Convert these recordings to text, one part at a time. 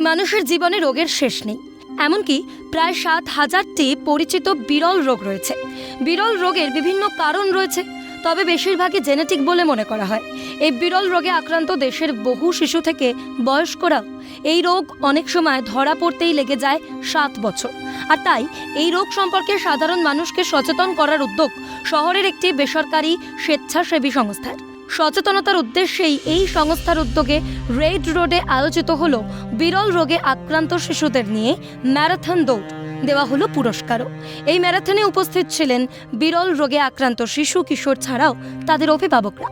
মানুষের জীবনে রোগের শেষ নেই। এমনকি প্রায় সাত হাজারটি পরিচিত বিরল রোগ রয়েছে। বিরল রোগের বিভিন্ন কারণ রয়েছে, তবে বেশিরভাগই জেনেটিক বলে মনে করা হয়। এই বিরল রোগে আক্রান্ত দেশের বহু শিশু থেকে বয়স্করাও এই রোগ অনেক সময় ধরা পড়তেই লেগে যায় সাত বছর। আর তাই এই রোগ সম্পর্কে সাধারণ মানুষকে সচেতন করার উদ্যোগ শহরের একটি বেসরকারি স্বেচ্ছাসেবী সংস্থার। সচেতনতার উদ্দেশ্যেই এই সংস্থার উদ্যোগে রেড রোডে আয়োজিত হলো বিরল রোগে আক্রান্ত শিশুদের নিয়ে ম্যারাথন দৌড়। দেওয়া হলো পুরস্কারও। এই ম্যারাথনে উপস্থিত ছিলেন বিরল রোগে আক্রান্ত শিশু কিশোর ছাড়াও তাদের অভিভাবকরা।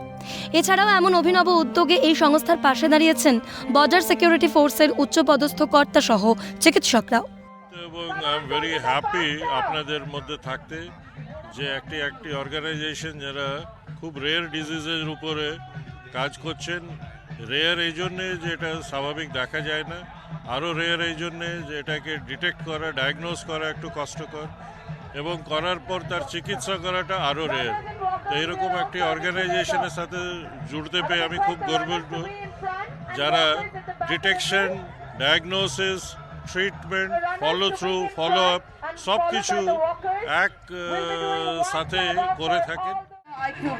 এছাড়াও এমন অভিনব উদ্যোগে এই সংস্থার পাশে দাঁড়িয়েছেন বর্ডার সিকিউরিটি ফোর্সের উচ্চপদস্থ কর্তা সহ চিকিৎসকরাও। এবং আই এম ভেরি হ্যাপি আপনাদের মধ্যে থাকতে। যে একটি একটি অর্গানাইজেশন যারা খুব রেয়ার ডিজিজের উপরে কাজ করছেন রেয়ার এই জন্যে যে এটা স্বাভাবিক দেখা যায় না, আরও রেয়ার এই জন্যে যে এটাকে ডিটেক্ট করা ডায়াগনোজ করা একটু কষ্টকর এবং করার পর তার চিকিৎসা করাটা আরও রেয়ার তো এরকম একটি অর্গানাইজেশনের সাথে জুড়তে পেয়ে আমি খুব গর্বিত। যারা detection diagnosis treatment follow through follow up সব কিছু এক সাথে করে থাকেন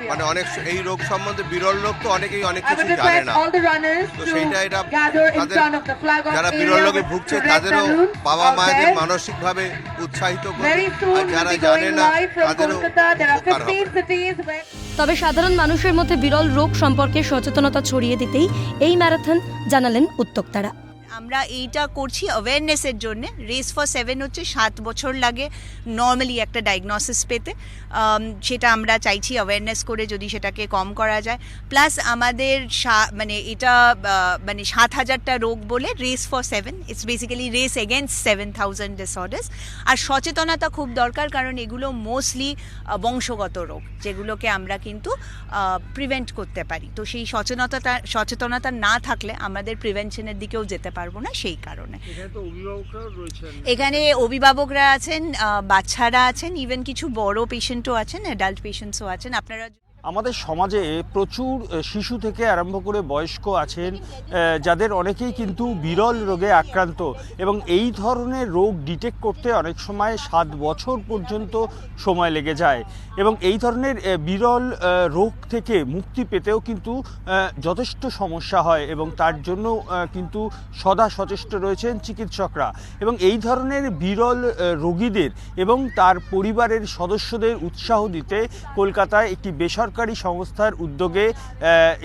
মানে অনেক এই রোগ সম্বন্ধে বিরল রোগ তো অনেকেই অনেক কিছু জানে না তো সেইটা এটা তাদের যারা বিরল রোগে ভুগছে তাদেরও বাবা মায়েদের. মানসিকভাবে উৎসাহিত আর যারা জানে না তাদেরও Kolkata. There are উপকার হবে 15 cities where তবে সাধারণ মানুষের মধ্যে বিরল রোগ সম্পর্কে সচেতনতা ছড়িয়ে দিতেই এই ম্যারাথন জানালেন উদ্যোক্তারা আমরা এইটা করছি অ্যাওয়ারনেসের জন্য। রেস ফর সেভেন হচ্ছে সাত বছর লাগে নর্মালি একটা ডায়াগনোসিস পেতে। সেটা আমরা চাইছি অ্যাওয়ারনেস করে যদি সেটাকে কম করা যায়। প্লাস আমাদের মানে এটা মানে সাত হাজারটা রোগ বলে race for seven it's basically race against seven thousand disorders আর সচেতনতা খুব দরকার কারণ এগুলো মোস্টলি বংশগত রোগ, যেগুলোকে আমরা কিন্তু প্রিভেন্ট করতে পারি। তো সেই সচেতনতা সচেতনতা না থাকলে আমাদের প্রিভেনশনের দিকেও যেতে পারব না সেই কারণে। এখানে অভিভাবকরা আছেন আহ, বাচ্চারা আছেন ইভেন কিছু বড় পেশেন্টও আছেন অ্যাডাল্ট পেশেন্টসও আছেন। আপনারা আমাদের সমাজে প্রচুর শিশু থেকে আরম্ভ করে বয়স্ক আছেন যাদের অনেকেই কিন্তু বিরল রোগে আক্রান্ত এবং এই ধরনের রোগ ডিটেক্ট করতে অনেক সময় সাত বছর পর্যন্ত সময় লেগে যায় এবং এই ধরনের বিরল রোগ থেকে মুক্তি পেতেও কিন্তু যথেষ্ট সমস্যা হয় এবং তার জন্য কিন্তু সদা সচেষ্ট রয়েছেন চিকিৎসকরা এবং এই ধরনের বিরল রোগীদের এবং তার পরিবারের সদস্যদের উৎসাহ দিতে কলকাতায় একটি বেসরকারি সংস্থার উদ্যোগে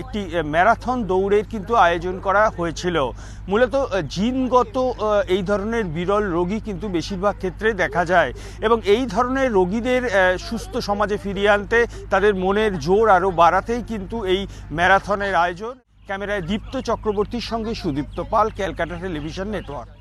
একটি ম্যারাথন দৌড়ের কিন্তু আয়োজন করা হয়েছিল। মূলত জিনগত এই ধরনের বিরল রোগী কিন্তু বেশিরভাগ ক্ষেত্রে দেখা যায় এবং এই ধরনের রোগীদের সুস্থ সমাজে ফিরিয়ে আনতে তাদের মনের জোর আরও বাড়াতেই কিন্তু এই ম্যারাথনের আয়োজন। ক্যামেরায় দীপ্ত চক্রবর্তীর সঙ্গে Sudipta Pal, Calcutta television network.